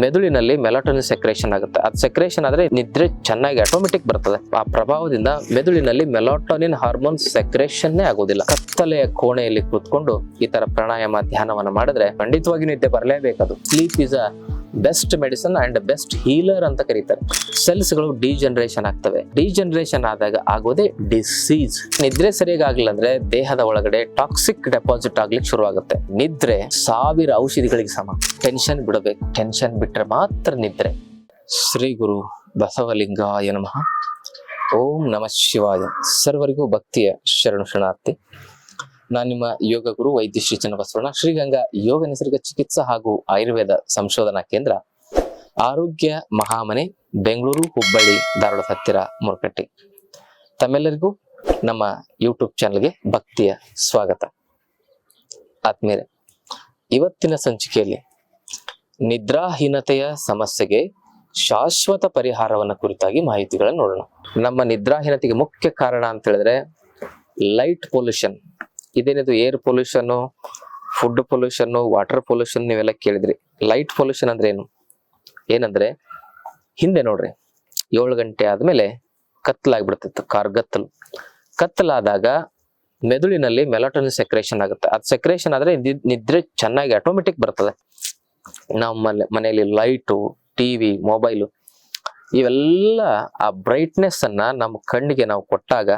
ಮೆದುಳಿನಲ್ಲಿ melatonin secretion ಆಗುತ್ತೆ. ಅದು ಸೆಕ್ರೇಷನ್ ಆದ್ರೆ ನಿದ್ರೆ ಚೆನ್ನಾಗಿ ಆಟೋಮೆಟಿಕ್ ಬರ್ತದೆ. ಆ ಪ್ರಭಾವದಿಂದ ಮೆದುಳಿನಲ್ಲಿ ಮೆಲಾಟೋನಿನ್ ಹಾರ್ಮೋನ್ ಸೆಕ್ರೇಷನ್ನೇ ಆಗೋದಿಲ್ಲ. ಕತ್ತಲೆಯ ಕೋಣೆಯಲ್ಲಿ ಕೂತ್ಕೊಂಡು ಈ ತರ ಪ್ರಾಣಾಯಾಮ ಧ್ಯಾನವನ್ನ ಮಾಡಿದ್ರೆ ಖಂಡಿತವಾಗಿ ನಿದ್ದೆ ಬರಲೇಬೇಕದು. Sleep is a best medicine and best healer ಅಂತ ಕರೀತಾರೆ. ಸೆಲ್ಸ್ಗಳು ಡಿಜನರೇಷನ್ ಆಗ್ತವೆ. ಡಿಜನರೇಷನ್ ಆದಾಗ ಆಗೋದೇ ಡಿಸೀಸ್ ನಿದ್ರೆ ಸರಿಯಾಗಿ ಆಗ್ಲಿಲ್ಲ ಅಂದ್ರೆ ದೇಹದ ಒಳಗಡೆ ಟಾಕ್ಸಿಕ್ ಡೆಪಾಸಿಟ್ ಆಗ್ಲಿಕ್ಕೆ ಶುರು ಆಗುತ್ತೆ ನಿದ್ರೆ ಸಾವಿರ ಔಷಧಿಗಳಿಗೆ ಸಮ. ಟೆನ್ಷನ್ ಬಿಡಬೇಕು. ಟೆನ್ಷನ್ ಬಿಟ್ರೆ ಮಾತ್ರ ನಿದ್ರೆ. ಶ್ರೀ ಗುರು ಬಸವಲಿಂಗಾಯ ನಮಃ. ಓಂ ನಮಃ ಶಿವಾಯ. ಸರ್ವರಿಗೂ ಭಕ್ತಿಯ ಶರಣು ಶರಣಾರ್ಥಿ. ನಾನು ನಿಮ್ಮ ಯೋಗ ಗುರು ವೈದ್ಯ ಶ್ರೀ ಚನ್ನಬಸವಣ್ಣ. ಶ್ರೀಗಂಗಾ ಯೋಗ ನಿಸರ್ಗ ಚಿಕಿತ್ಸಾ ಹಾಗೂ ಆಯುರ್ವೇದ ಸಂಶೋಧನಾ ಕೇಂದ್ರ, ಆರೋಗ್ಯ ಮಹಾಮನೆ, ಬೆಂಗಳೂರು, ಹುಬ್ಬಳ್ಳಿ ಧಾರವಾಡ ಹತ್ತಿರ ಮುರುಕಟ್ಟಿ. ತಮ್ಮೆಲ್ಲರಿಗೂ ನಮ್ಮ ಯೂಟ್ಯೂಬ್ ಚಾನಲ್ಗೆ ಭಕ್ತಿಯ ಸ್ವಾಗತ. ಆತ್ಮೀಯರೇ, ಇವತ್ತಿನ ಸಂಚಿಕೆಯಲ್ಲಿ ನಿದ್ರಾಹೀನತೆಯ ಸಮಸ್ಯೆಗೆ ಶಾಶ್ವತ ಪರಿಹಾರವನ್ನ ಕುರಿತಾಗಿ ಮಾಹಿತಿಗಳನ್ನು ನೋಡೋಣ. ನಮ್ಮ ನಿದ್ರಾಹೀನತೆಗೆ ಮುಖ್ಯ ಕಾರಣ ಅಂತ ಹೇಳಿದ್ರೆ, ಲೈಟ್ ಪೊಲ್ಯೂಷನ್. ಇದೇನಿದು air pollution food pollution water pollution ನೀವೆಲ್ಲ ಕೇಳಿದ್ರಿ. ಲೈಟ್ ಪೊಲ್ಯೂಷನ್ ಅಂದ್ರೆ ಏನು? ಏನಂದ್ರೆ, ಹಿಂದೆ ನೋಡ್ರಿ, ಏಳು ಗಂಟೆ ಆದ್ಮೇಲೆ ಕತ್ತಲಾಗ್ಬಿಡ್ತಿತ್ತು ಕಾರ್ಗತ್ತಲು ಕತ್ತಲಾದಾಗ ಮೆದುಳಿನಲ್ಲಿ ಮೆಲಾಟೋನಿನ್ ಸೆಕ್ರೇಷನ್ ಆಗುತ್ತೆ. ಅದು ಸೆಕ್ರೇಷನ್ ಆದ್ರೆ ನಿದ್- ನಿದ್ರೆ ಚೆನ್ನಾಗಿ ಆಟೋಮೆಟಿಕ್ ಬರ್ತದೆ. ನಮ್ಮ ಮನೆಯಲ್ಲಿ ಲೈಟು ಟಿವಿ ಮೊಬೈಲು ಇವೆಲ್ಲ ಆ ಬ್ರೈಟ್ನೆಸ್ ಅನ್ನ ನಮ್ಮ ಕಣ್ಣಿಗೆ ನಾವು ಕೊಟ್ಟಾಗ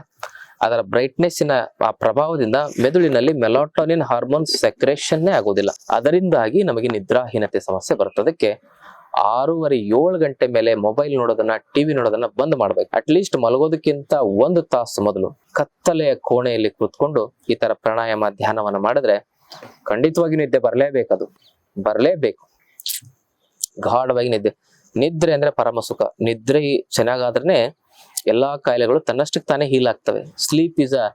ಅದರ ಬ್ರೈಟ್ನೆಸ್ಸಿನ ಆ ಪ್ರಭಾವದಿಂದ ಮೆದುಳಿನಲ್ಲಿ ಮೆಲಾಟೋನಿನ್ ಹಾರ್ಮೋನ್ ಸೆಕ್ರೇಷನ್ನೇ ಆಗೋದಿಲ್ಲ. ಅದರಿಂದಾಗಿ ನಮಗೆ ನಿದ್ರಾಹೀನತೆ ಸಮಸ್ಯೆ ಬರ್ತದಕ್ಕೆ ಆರೂವರೆ ಏಳು ಗಂಟೆ ಮೇಲೆ ಮೊಬೈಲ್ ನೋಡೋದನ್ನ ಟಿವಿ ನೋಡೋದನ್ನ ಬಂದ್ ಮಾಡ್ಬೇಕು. ಅಟ್ಲೀಸ್ಟ್ ಮಲಗೋದಕ್ಕಿಂತ ಒಂದು ತಾಸು ಮೊದಲು ಕತ್ತಲೆಯ ಕೋಣೆಯಲ್ಲಿ ಕೂತ್ಕೊಂಡು ಈ ತರ ಪ್ರಾಣಾಯಾಮ, ಧ್ಯಾನವನ್ನ ಮಾಡಿದ್ರೆ ಖಂಡಿತವಾಗಿ ನಿದ್ದೆ ಬರಲೇಬೇಕದು ಬರಲೇಬೇಕು. ಗಾಢವಾಗಿ ನಿದ್ದೆ. ನಿದ್ರೆ ಅಂದ್ರೆ ಪರಮ ಸುಖ. ನಿದ್ರೆ ಚೆನ್ನಾಗಾದ್ರೆ ಎಲ್ಲಾ ಕಾಯಿಲೆಗಳು ತನ್ನಷ್ಟಕ್ಕೆ ತಾನೇ ಹೀಲ್ ಆಗ್ತವೆ. Sleep is a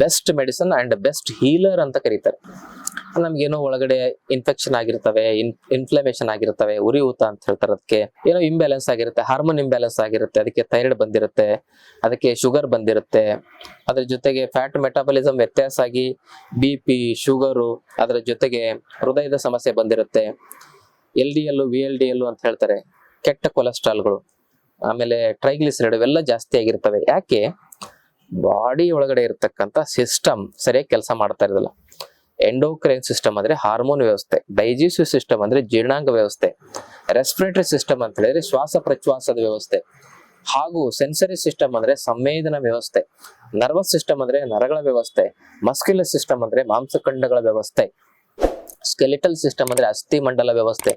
best medicine and best healer ಅಂತ ಕರೀತಾರೆ. ನಮ್ಗೇನೋ ಒಳಗಡೆ ಇನ್ಫೆಕ್ಷನ್ ಆಗಿರ್ತವೆ ಇನ್ ಇನ್ಫ್ಲಮೇಷನ್ ಆಗಿರ್ತವೆ, ಉರಿಯೂತ ಅಂತ ಹೇಳ್ತಾರೆ ಅದಕ್ಕೆ. ಏನೋ ಇಂಬ್ಯಾಲೆನ್ಸ್ ಆಗಿರುತ್ತೆ ಹಾರ್ಮೋನ್ ಇಂಬ್ಯಾಲೆನ್ಸ್ ಆಗಿರುತ್ತೆ, ಅದಕ್ಕೆ ಥೈರಾಯ್ಡ್ ಬಂದಿರುತ್ತೆ, ಅದಕ್ಕೆ ಶುಗರ್ ಬಂದಿರುತ್ತೆ. ಅದ್ರ ಜೊತೆಗೆ ಫ್ಯಾಟ್ ಮೆಟಾಬಲಿಸಮ್ ವ್ಯತ್ಯಾಸ ಆಗಿ ಬಿ ಪಿ ಶುಗರು ಅದರ ಜೊತೆಗೆ ಹೃದಯದ ಸಮಸ್ಯೆ ಬಂದಿರುತ್ತೆ. L D L V L D L ಅಂತ ಹೇಳ್ತಾರೆ. ಕೆಟ್ಟ ಕೊಲೆಸ್ಟ್ರಾಲ್ಗಳು ಆಮೇಲೆ ಟ್ರೈಗ್ಲಿಸರೈಡ್ ಇವೆಲ್ಲ ಜಾಸ್ತಿ ಆಗಿರ್ತವೆ. ಯಾಕೆ? ಬಾಡಿ ಒಳಗಡೆ ಇರತಕ್ಕಂತ ಸಿಸ್ಟಮ್ ಸರಿಯಾಗಿ ಕೆಲಸ ಮಾಡ್ತಾ ಇರೋದಿಲ್ಲ. ಎಂಡೋಕ್ರೈನ್ ಸಿಸ್ಟಮ್ ಅಂದ್ರೆ ಹಾರ್ಮೋನ್ ವ್ಯವಸ್ಥೆ ಡೈಜೆಸ್ಟಿವ್ ಸಿಸ್ಟಮ್ ಅಂದ್ರೆ ಜೀರ್ಣಾಂಗ ವ್ಯವಸ್ಥೆ ರೆಸ್ಪಿರೇಟರಿ ಸಿಸ್ಟಮ್ ಅಂತ ಹೇಳಿದ್ರೆ ಶ್ವಾಸ ಪ್ರಶ್ವಾಸದ ವ್ಯವಸ್ಥೆ, ಹಾಗೂ ಸೆನ್ಸರಿ ಸಿಸ್ಟಮ್ ಅಂದ್ರೆ ಸಂವೇದನಾ ವ್ಯವಸ್ಥೆ ನರ್ವಸ್ ಸಿಸ್ಟಮ್ ಅಂದ್ರೆ ನರಗಳ ವ್ಯವಸ್ಥೆ ಮಸ್ಕ್ಯುಲರ್ ಸಿಸ್ಟಮ್ ಅಂದ್ರೆ ಮಾಂಸಖಂಡಗಳ ವ್ಯವಸ್ಥೆ ಸ್ಕೆಲಿಟಲ್ ಸಿಸ್ಟಮ್ ಅಂದ್ರೆ ಅಸ್ಥಿ ಮಂಡಲ ವ್ಯವಸ್ಥೆ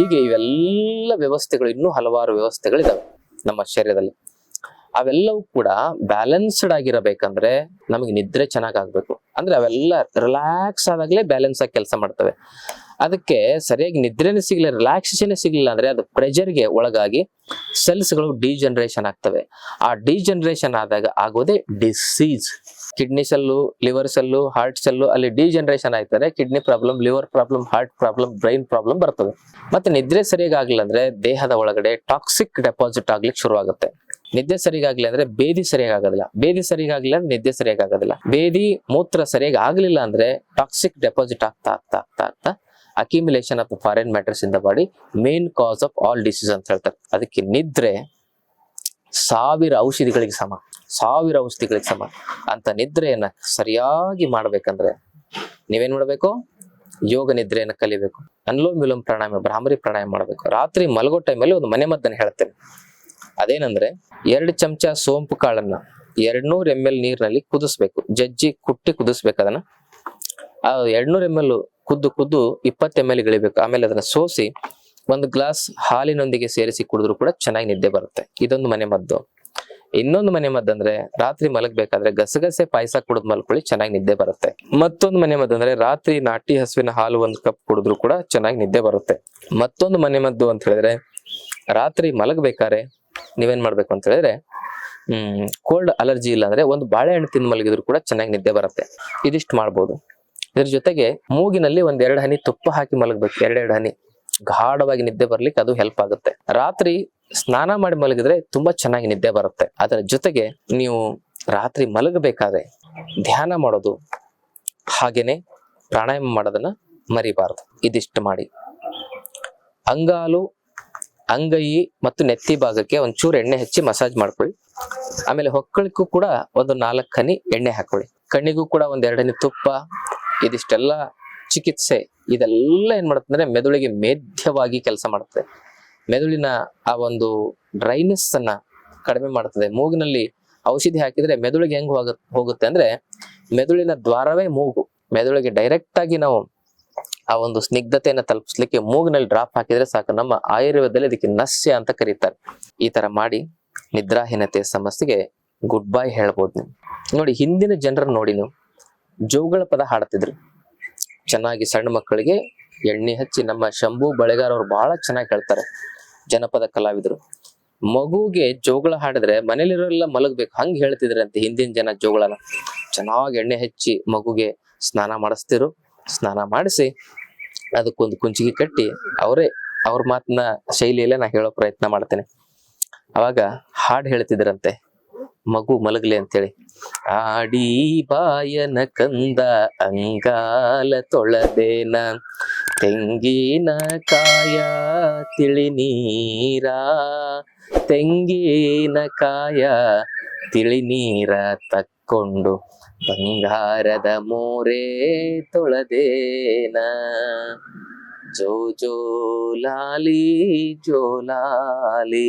ಹೀಗೆ ಇವೆಲ್ಲ ವ್ಯವಸ್ಥೆಗಳು, ಇನ್ನೂ ಹಲವಾರು ವ್ಯವಸ್ಥೆಗಳಿದಾವೆ ನಮ್ಮ ಶರೀರದಲ್ಲಿ. ಅವೆಲ್ಲವೂ ಕೂಡ ಬ್ಯಾಲೆನ್ಸ್ಡ್ ಆಗಿರಬೇಕಂದ್ರೆ ನಮಗೆ ನಿದ್ರೆ ಚೆನ್ನಾಗ್ ಆಗ್ಬೇಕು. ಅಂದ್ರೆ ಅವೆಲ್ಲ ರಿಲ್ಯಾಕ್ಸ್ ಆದಾಗಲೇ ಬ್ಯಾಲೆನ್ಸ್ ಆಗಿ ಕೆಲಸ ಮಾಡ್ತವೆ. ಅದಕ್ಕೆ ಸರಿಯಾಗಿ ನಿದ್ರೆನೇ ಸಿಗ್ಲಿಲ್ಲ ರಿಲ್ಯಾಕ್ಸೇಷನ್ ಸಿಗಲಿಲ್ಲ ಅಂದ್ರೆ ಅದು ಪ್ರೆಷರ್ಗೆ ಒಳಗಾಗಿ ಸೆಲ್ಸ್ಗಳು ಡಿಜನರೇಷನ್ ಆಗ್ತವೆ. ಆ ಡಿಜನರೇಷನ್ ಆದಾಗ ಆಗೋದೇ disease kidney cell liver cell heart cell ಅಲ್ಲಿ degeneration ಆಯ್ತಾರೆ kidney problem liver problem heart problem brain problem ಬರ್ತದೆ ಮತ್ತೆ ನಿದ್ರೆ ಸರಿಯಾಗಿ ಆಗಲಿಲ್ಲ ಅಂದ್ರೆ ದೇಹದ ಒಳಗಡೆ ಟಾಕ್ಸಿಕ್ ಡೆಪಾಸಿಟ್ ಆಗ್ಲಿಕ್ಕೆ ಶುರು ಆಗುತ್ತೆ ನಿದ್ದೆ ಸರಿಯಾಗಲಿ ಅಂದ್ರೆ ಬೇದಿ ಸರಿಯಾಗಿ ಆಗೋದಿಲ್ಲ. ಬೇದಿ ಸರಿಯಾಗಿ ಆಗ್ಲಿಲ್ಲ ಅಂದ್ರೆ ನಿದ್ದೆ ಸರಿಯಾಗಿ ಆಗೋದಿಲ್ಲ. ಬೇದಿ ಮೂತ್ರ ಸರಿಯಾಗಿ ಆಗಲಿಲ್ಲ ಅಂದ್ರೆ ಟಾಕ್ಸಿಕ್ ಡೆಪಾಸಿಟ್ ಆಗ್ತಾ ಆಗ್ತಾ ಆಗ್ತಾ ಆಗ್ತಾ accumulation of foreign matters in body main cause of all disease ಅಂತ ಹೇಳ್ತಾರೆ. ಅದಕ್ಕೆ ನಿದ್ರೆ ಸಾವಿರ ಔಷಧಿಗಳಿಗೆ ಸಮ, ಸಾವಿರ ಔಷಧಿಗಳಿಗೆ ಸಮ ಅಂತ ನಿದ್ರೆಯನ್ನ ಸರಿಯಾಗಿ ಮಾಡ್ಬೇಕಂದ್ರೆ ನೀವೇನ್ ಮಾಡ್ಬೇಕು? ಯೋಗ ನಿದ್ರೆಯನ್ನು ಕಲಿಬೇಕು. ಅನ್ಲೋಮ್ ವಿಲೋಮ್ ಪ್ರಾಣಾಯಾಮ, ಭ್ರಾಮರಿ ಪ್ರಾಣಾಯಾಮ ಮಾಡ್ಬೇಕು. ರಾತ್ರಿ ಮಲಗೋ ಟೈಮಲ್ಲಿ ಒಂದು ಮನೆ ಮದ್ದನ್ನು ಹೇಳ್ತೇನೆ. ಅದೇನಂದ್ರೆ ಎರಡು ಚಮಚ ಸೋಂಪು ಕಾಳನ್ನ ಎರಡ್ನೂರ್ ಎಂ ಎಲ್ ನೀರಿನಲ್ಲಿ ಕುದಿಸ್ಬೇಕು. ಜಜ್ಜಿ ಕುಟ್ಟಿ ಕುದಿಸ್ಬೇಕು ಅದನ್ನ. ಆ ಎರಡ್ನೂರ್ ಎಂ ಎಲ್ ಕುದ್ದು ಕುದ್ದು ಇಪ್ಪತ್ತು ಎಂ ಎಲ್ ಗಳಿಬೇಕು. ಆಮೇಲೆ ಅದನ್ನ ಸೋಸಿ ಒಂದು ಗ್ಲಾಸ್ ಹಾಲಿನೊಂದಿಗೆ ಸೇರಿಸಿ ಕುಡಿದ್ರು ಕೂಡ ಚೆನ್ನಾಗಿ ನಿದ್ದೆ ಬರುತ್ತೆ. ಇದೊಂದು ಮನೆ ಮದ್ದು. ಇನ್ನೊಂದು ಮನೆ ಮದ್ದು ಅಂದ್ರೆ ರಾತ್ರಿ ಮಲಗಬೇಕಾದ್ರೆ ಗಸಗಸೆ ಪಾಯಸ ಕುಡಿದ್ ಮಲ್ಕೊಳ್ಳಿ ಚೆನ್ನಾಗಿ ನಿದ್ದೆ ಬರುತ್ತೆ. ಮತ್ತೊಂದು ಮನೆ ಮದ್ದು ಅಂದ್ರೆ ರಾತ್ರಿ ನಾಟಿ ಹಸುವಿನ ಹಾಲು ಒಂದು ಕಪ್ ಕುಡಿದ್ರು ಕೂಡ ಚೆನ್ನಾಗಿ ನಿದ್ದೆ ಬರುತ್ತೆ. ಮತ್ತೊಂದು ಮನೆ ಮದ್ದು ಅಂತ ಹೇಳಿದ್ರೆ ರಾತ್ರಿ ಮಲಗಬೇಕಾದ್ರೆ ನೀವೇನ್ ಮಾಡ್ಬೇಕು ಅಂತ ಹೇಳಿದ್ರೆ, ಹ್ಮ್ ಕೋಲ್ಡ್ ಅಲರ್ಜಿ ಇಲ್ಲ ಅಂದ್ರೆ ಒಂದು ಬಾಳೆಹಣ್ಣು ತಿಂದು ಮಲಗಿದ್ರು ಕೂಡ ಚೆನ್ನಾಗಿ ನಿದ್ದೆ ಬರುತ್ತೆ. ಇದಿಷ್ಟು ಮಾಡ್ಬೋದು. ಇದ್ರ ಜೊತೆಗೆ ಮೂಗಿನಲ್ಲಿ ಒಂದ್ ಎರಡು ಹನಿ ತುಪ್ಪ ಹಾಕಿ ಮಲಗಬೇಕು, ಎರಡೆರಡು ಹನಿ. ಗಾಢವಾಗಿ ನಿದ್ದೆ ಬರ್ಲಿಕ್ಕೆ ಅದು ಹೆಲ್ಪ್ ಆಗುತ್ತೆ. ರಾತ್ರಿ ಸ್ನಾನ ಮಾಡಿ ಮಲಗಿದ್ರೆ ತುಂಬಾ ಚೆನ್ನಾಗಿ ನಿದ್ದೆ ಬರುತ್ತೆ. ಅದರ ಜೊತೆಗೆ ನೀವು ರಾತ್ರಿ ಮಲಗಬೇಕಾದ್ರೆ ಧ್ಯಾನ ಮಾಡೋದು ಹಾಗೇನೆ ಪ್ರಾಣಾಯಾಮ ಮಾಡೋದನ್ನ ಮರಿಬಾರದು. ಇದಿಷ್ಟು ಮಾಡಿ. ಅಂಗಾಲು, ಅಂಗೈ ಮತ್ತು ನೆತ್ತಿ ಭಾಗಕ್ಕೆ ಒಂಚೂರು ಎಣ್ಣೆ ಹಚ್ಚಿ ಮಸಾಜ್ ಮಾಡ್ಕೊಳ್ಳಿ. ಆಮೇಲೆ ಹೊಕ್ಕಳಿಗೂ ಕೂಡ ಒಂದು ನಾಲ್ಕು ಹನಿ ಎಣ್ಣೆ ಹಾಕೊಳ್ಳಿ. ಕಣ್ಣಿಗೂ ಕೂಡ ಒಂದ್ ಎರಡು ಹನಿ ತುಪ್ಪ ಇದಿಷ್ಟೆಲ್ಲ ಚಿಕಿತ್ಸೆ ಇದೆಲ್ಲ ಏನ್ ಮಾಡುತ್ತೆ ಅಂದ್ರೆ ಮೆದುಳಿಗೆ ಮೇಧ್ಯವಾಗಿ ಕೆಲಸ ಮಾಡುತ್ತೆ. ಮೆದುಳಿನ ಆ ಒಂದು ಡ್ರೈನೆಸ್ ಅನ್ನ ಕಡಿಮೆ ಮಾಡುತ್ತದೆ. ಮೂಗಿನಲ್ಲಿ ಔಷಧಿ ಹಾಕಿದ್ರೆ ಮೆದುಳಿಗೆ ಹೆಂಗ್ ಹೋಗ, ಹೋಗುತ್ತೆ ಅಂದ್ರೆ ಮೆದುಳಿನ ದ್ವಾರವೇ ಮೂಗು. ಮೆದುಳಿಗೆ ಡೈರೆಕ್ಟ್ ಆಗಿ ನಾವು ಆ ಒಂದು ಸ್ನಿಗ್ಧತೆಯನ್ನು ತಲುಪಿಸ್ಲಿಕ್ಕೆ ಮೂಗಿನಲ್ಲಿ ಡ್ರಾಪ್ ಹಾಕಿದ್ರೆ ಸಾಕು. ನಮ್ಮ ಆಯುರ್ವೇದದಲ್ಲಿ ಇದಕ್ಕೆ ನಸ್ಯ ಅಂತ ಕರೀತಾರೆ. ಈ ತರ ಮಾಡಿ ನಿದ್ರಾಹೀನತೆ ಸಮಸ್ಯೆಗೆ ಗುಡ್ ಬೈ ಹೇಳ್ಬೋದು ನೋಡಿ, ಹಿಂದಿನ ಜನರನ್ನ ನೋಡಿ ನೀವು. ಜೋಗಳ ಪದ ಹಾಡ್ತಿದ್ರು. ಚೆನ್ನಾಗಿ ಸಣ್ಣ ಮಕ್ಕಳಿಗೆ ಎಣ್ಣೆ ಹಚ್ಚಿ ನಮ್ಮ ಶಂಭು ಬಳೆಗಾರ ಅವ್ರು ಬಹಳ ಚೆನ್ನಾಗಿ ಹೇಳ್ತಾರೆ. ಜನಪದ ಕಲಾವಿದರು. ಮಗುಗೆ ಜೋಗಳ ಹಾಡಿದ್ರೆ ಮನೇಲಿರೋರೆಲ್ಲ ಮಲಗ್ಬೇಕು, ಹಂಗ್ ಹೇಳ್ತಿದ್ರಂತೆ ಹಿಂದಿನ ಜನ ಜೋಗಳನ. ಚೆನ್ನಾಗಿ ಎಣ್ಣೆ ಹಚ್ಚಿ ಮಗುಗೆ ಸ್ನಾನ ಮಾಡಿಸ್ತಿರು. ಸ್ನಾನ ಮಾಡಿಸಿ ಅದಕ್ಕೊಂದು ಕುಂಚಿಗೆ ಕಟ್ಟಿ ಅವರೇ ಅವ್ರ ಮಾತನ್ನ ಶೈಲಿಯಲ್ಲೇ ನಾ ಹೇಳೋ ಪ್ರಯತ್ನ ಮಾಡ್ತೇನೆ. ಅವಾಗ ಹಾಡು ಹೇಳ್ತಿದ್ರಂತೆ. ಮಗು ಮಲಗಲಿ ಅಂತೇಳಿ. ಆಡಿ ಬಾಯನ ಕಂದ ಅಂಗಾಲ ತೊಳೆದೇನ, ತೆಂಗಿನ ಕಾಯ ತಿಳಿ ನೀರ, ತೆಂಗಿನ ಕಾಯ ತಿಳಿ ನೀರ ತಕ್ಕೊಂಡು ಬಂಗಾರದ ಮೋರೆ ತೊಳೆದೇನ. ಜೋ ಜೋ ಲಾಲಿ ಜೋ ಲಾಲಿ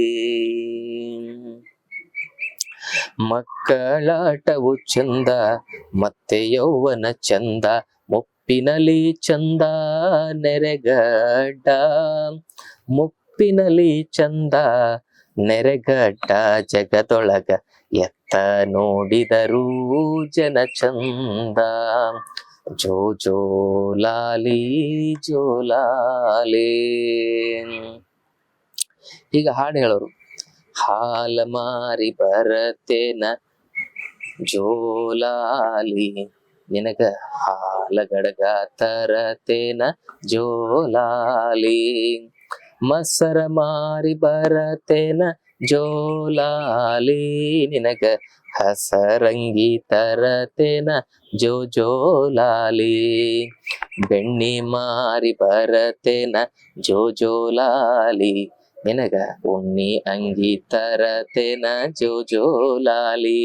ಮಕ್ಕಳಾಟವು ಚಂದ, ಮತ್ತೆ ಯೌವನ ಚಂದ ಮುಪ್ಪಿನಲಿ ಚಂದ, ನೆರೆಗಡ್ಡ. ಮುಪ್ಪಿನಲಿ ಚಂದ, ನೆರೆಗಡ್ಡ ಜಗದೊಳಗ ಎತ್ತ ನೋಡಿದರೂ ಜನ ಚಂದ. ಜೋ ಜೋ ಲಾಲಿ ಜೋ ಲಾಲಿ. ಈಗ ಹಾಡು ಹೇಳೋರು. ಹಾಲ ಮಾರಿ ಬರತೇನ ಜೋಲಾಲಿ. ನಿನಗ ಹಾಲ ಗಡಗ ತರತೇನ ಜೋಲಾಲಿ. ಮಸರ ಮಾರಿ ಬರತೇನ ಜೋಲಾಲಿ. ನಿನಗ ಹಸರಂಗಿ ತರತೇನ ಜೋ ಜೋಲಾಲಿ. ಬೆಣ್ಣಿ ಮಾರಿ ಬರತೇನ ಜೋ ಜೋಲಾಲಿ. ನಿನಗ ಉಣ್ಣಿ ಅಂಗಿ ಜೋ ಜೋಲಾಲಿ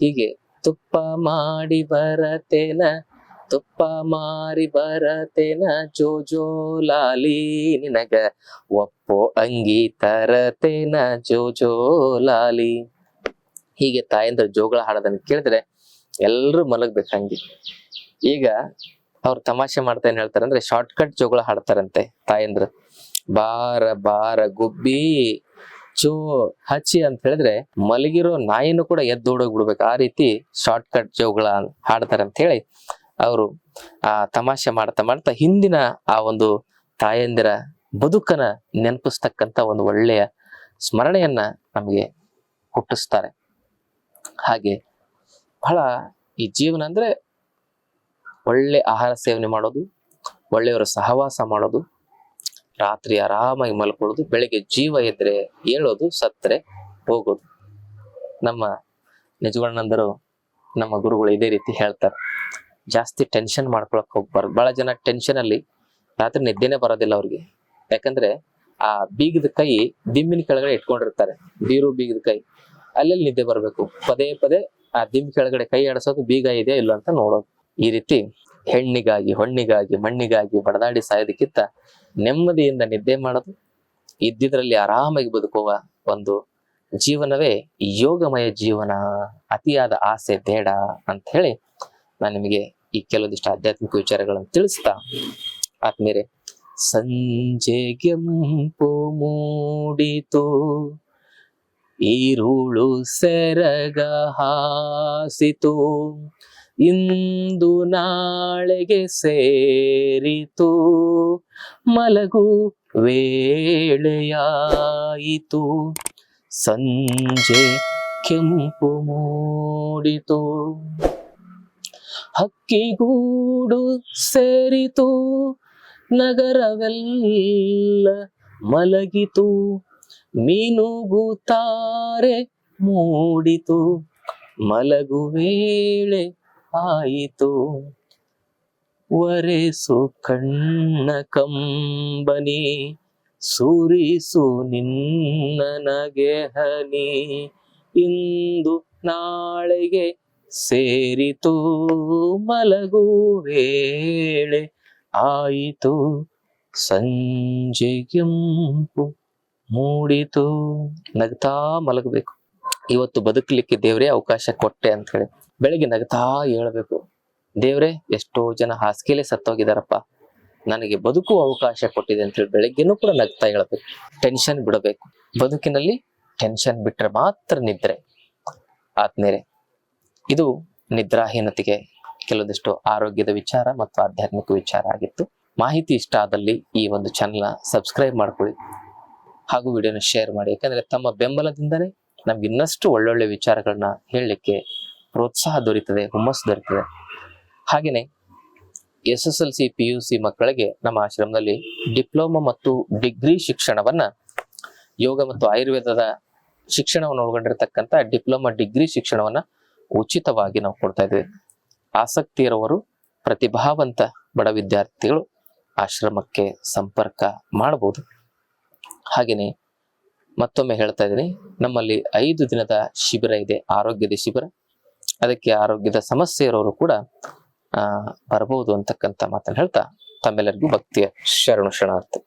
ಹೀಗೆ ತುಪ್ಪ ಮಾಡಿ ಬರತೇನ ತುಪ್ಪ ಮಾರಿ ಜೋ ಜೋಲಾಲಿ ನಿನಗ ಒಪ್ಪೋ ಅಂಗಿ ಜೋ ಲಾಲಿ. ಹೀಗೆ ತಾಯಂದ್ರ ಜೋಗಳ ಹಾಡೋದನ್ನ ಕೇಳಿದ್ರೆ ಎಲ್ಲರೂ ಮಲಗ್ಬೇಕು ಹಂಗೆ. ಈಗ ಅವ್ರು ತಮಾಷೆ ಮಾಡ್ತಾ ಏನ್ ಹೇಳ್ತಾರೆ ಅಂದ್ರೆ ಶಾರ್ಟ್ ಕಟ್ ಜೋಗಳ ಹಾಡ್ತಾರಂತೆ ತಾಯಂದ್ರ. ಬಾರ ಬಾರ ಗುಬ್ಬಿ ಚೋ ಹಚ್ಚಿ ಅಂತ ಹೇಳಿದ್ರೆ ಮಲಗಿರೋ ನಾಯಿನೂ ಕೂಡ ಎದ್ದೋಡೋಗಿ ಬಿಡ್ಬೇಕು. ಆ ರೀತಿ ಶಾರ್ಟ್ ಕಟ್ ಜೋಗಳ ಹಾಡ್ತಾರೆ ಅಂತ ಹೇಳಿ ಅವರು ಆ ತಮಾಷೆ ಮಾಡ್ತಾ ಮಾಡ್ತಾ ಹಿಂದಿನ ಆ ಒಂದು ತಾಯಂದಿರ ಬದುಕನ ನೆನಪಿಸ್ತಕ್ಕಂತ ಒಂದು ಒಳ್ಳೆಯ ಸ್ಮರಣೆಯನ್ನ ನಮಗೆ ಹುಟ್ಟಿಸ್ತಾರೆ. ಹಾಗೆ ಬಹಳ ಈ ಜೀವನ ಅಂದ್ರೆ ಒಳ್ಳೆ ಆಹಾರ ಸೇವನೆ ಮಾಡೋದು, ಒಳ್ಳೆಯವರ ಸಹವಾಸ ಮಾಡೋದು ರಾತ್ರಿ ಆರಾಮಾಗಿ ಮಲ್ಕೊಳ್ಳೋದು, ಬೆಳಗ್ಗೆ ಜೀವ ಇದ್ರೆ ಏಳೋದು, ಸತ್ತರೆ ಹೋಗೋದು. ನಮ್ಮ ನಿಜಗುಣಾನಂದರು ನಮ್ಮ ಗುರುಗಳು ಇದೇ ರೀತಿ ಹೇಳ್ತಾರೆ. ಜಾಸ್ತಿ ಟೆನ್ಷನ್ ಮಾಡ್ಕೊಳಕ್ ಹೋಗ್ಬಾರ್ದು. ಬಹಳ ಜನ ಟೆನ್ಷನ್ ಅಲ್ಲಿ ರಾತ್ರಿ ನಿದ್ದೆನೆ ಬರೋದಿಲ್ಲ ಅವ್ರಿಗೆ. ಯಾಕಂದ್ರೆ ಆ ಬೀಗದ ಕೈ ದಿಂಬಿನ ಕೆಳಗಡೆ ಇಟ್ಕೊಂಡಿರ್ತಾರೆ. ಬೀರು ಬೀಗದ ಕೈ. ಅಲ್ಲೆಲ್ಲಿ ನಿದ್ದೆ ಬರಬೇಕು? ಪದೇ ಪದೇ ಆ ದಿಮ್ಮಿ ಕೆಳಗಡೆ ಕೈ ಆಡಿಸೋದು ಬೀಗ ಇದೆಯಾ ಇಲ್ಲ ಅಂತ ನೋಡೋದು. ಈ ರೀತಿ ಹೆಣ್ಣಿಗಾಗಿ, ಹೊಣ್ಣಿಗಾಗಿ, ಮಣ್ಣಿಗಾಗಿ ಬಡದಾಡಿ ಸಾಯೋದಕ್ಕಿಂತ ನೆಮ್ಮದಿಯಿಂದ ನಿದ್ದೆ ಮಾಡೋದು, ಇದ್ದಿದ್ರಲ್ಲಿ ಆರಾಮಾಗಿ ಬದುಕುವ ಒಂದು ಜೀವನವೇ ಯೋಗಮಯ ಜೀವನ, ಅತಿಯಾದ ಆಸೆ ಬೇಡ ಅಂತ ಹೇಳಿ ನಾನು ನಿಮಗೆ ಈ ಕೆಲವೊಂದಿಷ್ಟು ಆಧ್ಯಾತ್ಮಿಕ ವಿಚಾರಗಳನ್ನು ತಿಳಿಸ್ತಾ ಆದ್ಮೇಲೆ ಸಂಜೆಗೆಂಪು ಮೂಡಿತು, ಈರುಳು ಸೆರಗ ಹಾಸಿತು. ಇಂದು ನಾಳೆಗೆ ಸೇರಿತು, ಮಲಗು ವೇಳೆಯಾಯಿತು. ಸಂಜೆ ಕೆಂಪು ಮೂಡಿತು ಹಕ್ಕಿಗೂಡು ಸೇರಿತು, ನಗರವೆಲ್ಲ ಮಲಗಿತು ಮೀನುಗುತ್ತಾರೆ ಮೂಡಿತು. ಮಲಗು ವೇಳೆ ಆಯಿತು ಒರೆಸು ಕಣ್ಣ ಕಂಬನಿ, ಸುರಿಸು ನಿನ್ನ ನಗೆ ಹನಿ ಇಂದು ನಾಳೆಗೆ ಸೇರಿತು ಮಲಗುವೇಳೆ ಆಯಿತು. ಸಂಜೆಗೆಂಪು ಮೂಡಿತು. ನಗ್ತಾ ಮಲಗಬೇಕು. ಇವತ್ತು ಬದುಕಲಿಕ್ಕೆ ದೇವರೇ ಅವಕಾಶ ಕೊಟ್ಟೆ ಅಂತ ಹೇಳಿ ಬೆಳಿಗ್ಗೆ ನಗ್ತಾ ಹೇಳ್ಬೇಕು. ದೇವ್ರೆ, ಎಷ್ಟೋ ಜನ ಹಾಸಿಗೆಲೆ ಸತ್ತೋಗಿದಾರಪ್ಪ ನನಗೆ ಬದುಕು ಅವಕಾಶ ಕೊಟ್ಟಿದೆ ಅಂತ ಹೇಳಿ ಬೆಳಿಗ್ಗೆನೂ ಕೂಡ ನಗ್ತಾ ಹೇಳ್ಬೇಕು. ಟೆನ್ಷನ್ ಬಿಡಬೇಕು. ಬದುಕಿನಲ್ಲಿ ಟೆನ್ಷನ್ ಬಿಟ್ರೆ ಮಾತ್ರ ನಿದ್ರೆ. ಆತ್ಮೇರೆ ಇದು ನಿದ್ರಾಹೀನತೆಗೆ ಕೆಲವೊಂದಿಷ್ಟು ಆರೋಗ್ಯದ ವಿಚಾರ ಮತ್ತು ಆಧ್ಯಾತ್ಮಿಕ ವಿಚಾರ ಆಗಿತ್ತು. ಮಾಹಿತಿ ಇಷ್ಟ ಆದಲ್ಲಿ ಈ ಒಂದು ಚಾನಲ್ನ ಸಬ್ಸ್ಕ್ರೈಬ್ ಮಾಡ್ಕೊಳ್ಳಿ. ಹಾಗೂ ವಿಡಿಯೋನ ಶೇರ್ ಮಾಡಿ. ಯಾಕಂದ್ರೆ ತಮ್ಮ ಬೆಂಬಲದಿಂದಲೇ ನಮ್ಗೆ ಇನ್ನಷ್ಟು ಒಳ್ಳೊಳ್ಳೆ ವಿಚಾರಗಳನ್ನ ಹೇಳಲಿಕ್ಕೆ ಪ್ರೋತ್ಸಾಹ ದೊರೀತದೆ, ಹುಮ್ಮಸ್ಸು ದೊರೀತದೆ. ಹಾಗೆಯೇ S S L C, P U C ಮಕ್ಕಳಿಗೆ ನಮ್ಮ ಆಶ್ರಮದಲ್ಲಿ ಡಿಪ್ಲೊಮಾ ಮತ್ತು ಡಿಗ್ರಿ ಶಿಕ್ಷಣವನ್ನ ಯೋಗ ಮತ್ತು ಆಯುರ್ವೇದದ ಶಿಕ್ಷಣವನ್ನು ಒಳಗೊಂಡಿರತಕ್ಕಂಥ ಡಿಪ್ಲೊಮಾ, ಡಿಗ್ರಿ ಶಿಕ್ಷಣವನ್ನ ಉಚಿತವಾಗಿ ನಾವು ಕೊಡ್ತಾ ಇದ್ವಿ ಆಸಕ್ತಿ ಇರುವವರು ಪ್ರತಿಭಾವಂತ ಬಡ ವಿದ್ಯಾರ್ಥಿಗಳು ಆಶ್ರಮಕ್ಕೆ ಸಂಪರ್ಕ ಮಾಡಬಹುದು. ಹಾಗೆಯೇ ಮತ್ತೊಮ್ಮೆ ಹೇಳ್ತಾ ಇದ್ದೀನಿ, ನಮ್ಮಲ್ಲಿ ಐದು ದಿನದ ಶಿಬಿರ ಇದೆ, ಆರೋಗ್ಯದ ಶಿಬಿರ. ಅದಕ್ಕೆ ಆರೋಗ್ಯದ ಸಮಸ್ಯೆ ಇರೋರು ಕೂಡ ಬರಬಹುದು ಅಂತಕ್ಕಂಥ ಮಾತನ್ನು ಹೇಳ್ತಾ ತಮ್ಮೆಲ್ಲರಿಗೂ ಭಕ್ತಿಯ ಶರಣು ಶರಣಾರ್ಥಿ.